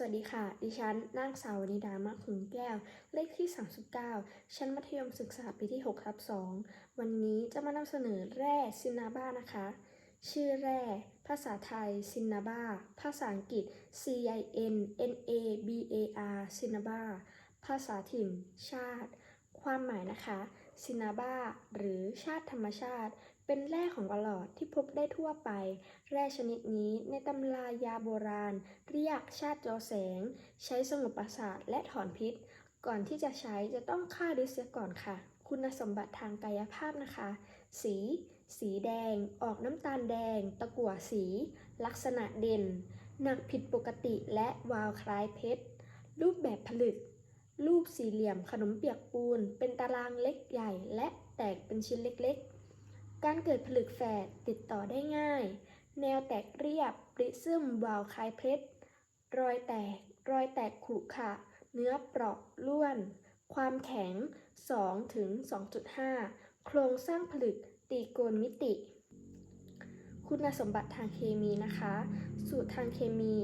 สวัสดีค่ะ ดิฉันนางสาววนิดามะขุนแก้ว เลขที่ 39 ชั้นมัธยมศึกษาปีที่6ทับ2วันนี้จะมานำเสนอแร่ซินนาบ้านะคะ ชื่อแร่ ภาษาไทยซินนาบ้า ภาษาอังกฤษ C I N N A B A R ซินนาบ้า ภาษาถิ่น ชาติ ความหมายนะคะ ซินนาบ้า หรือชาติธรรมชาติ เป็นแร่ของประหลอดที่พบได้ทั่วไป แร่ชนิดนี้ในตำรายาโบราณ เรียกชาติจอแสง ใช้สงบประสาทและถอนพิษ ก่อนที่จะใช้จะต้องฆ่าฤทธิ์เสียก่อนค่ะ คุณสมบัติทางกายภาพนะคะ สี สีแดง ออกน้ำตาลแดง ตะกั่วสี ลักษณะเด่น หนักผิดปกติและวาวคล้ายเพชร รูปแบบผลึก รูปสี่เหลี่ยมขนมเปียกปูน เป็นตารางเล็กใหญ่และแตกเป็นชิ้นเล็กๆ การเกิดผลึกแฝดติดต่อได้ง่าย แนวแตกเรียบปริซึมวาวคล้ายเพชร รอยแตก รอยแตกขรุขระเนื้อเปราะล้วน ความแข็ง 2 ถึง 2.5 โครงสร้างผลึกตีโกณมิติ คุณสมบัติทางเคมีนะคะ สูตรทางเคมี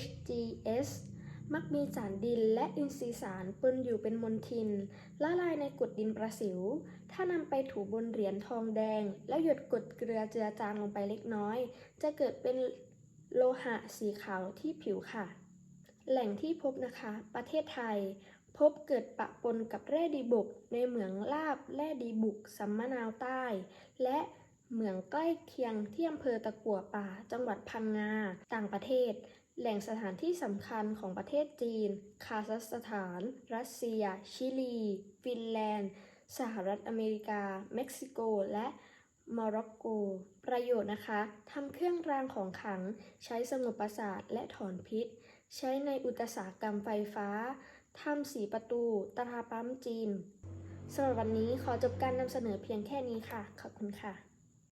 HGS มักมีสารดินและอินทรีย์สารปนอยู่เป็นมลทิน ละลายในกรดดินประสิว ถ้านำไปถูบนเหรียญทองแดง แล้วหยดกรดเกลือเจือจางลงไปเล็กน้อย จะเกิดเป็นโลหะสีขาวที่ผิวค่ะ แหล่งที่พบนะคะ ประเทศไทย พบเกิดปะปนกับแร่ดีบุก ในเหมืองลาบแร่ดีบุกสัมมะนาวใต้ และ เหมืองใกล้เคียงที่อำเภอตะกั่วป่า จังหวัดพังงา ต่างประเทศ แหล่งสถานที่สำคัญของประเทศจีน คาซัคสถาน รัสเซีย ชิลี ฟินแลนด์ สหรัฐอเมริกา เม็กซิโก และมร็อกโก ประโยชน์นะคะ ทำเครื่องรางของขลัง ใช้สงบประสาทและถอนพิษ ใช้ในอุตสาหกรรมไฟฟ้า ทำสีประตู ตราปั๊มจีนสำหรับวันนี้ขอจบการนำเสนอเพียงแค่นี้ค่ะ ขอบคุณค่ะ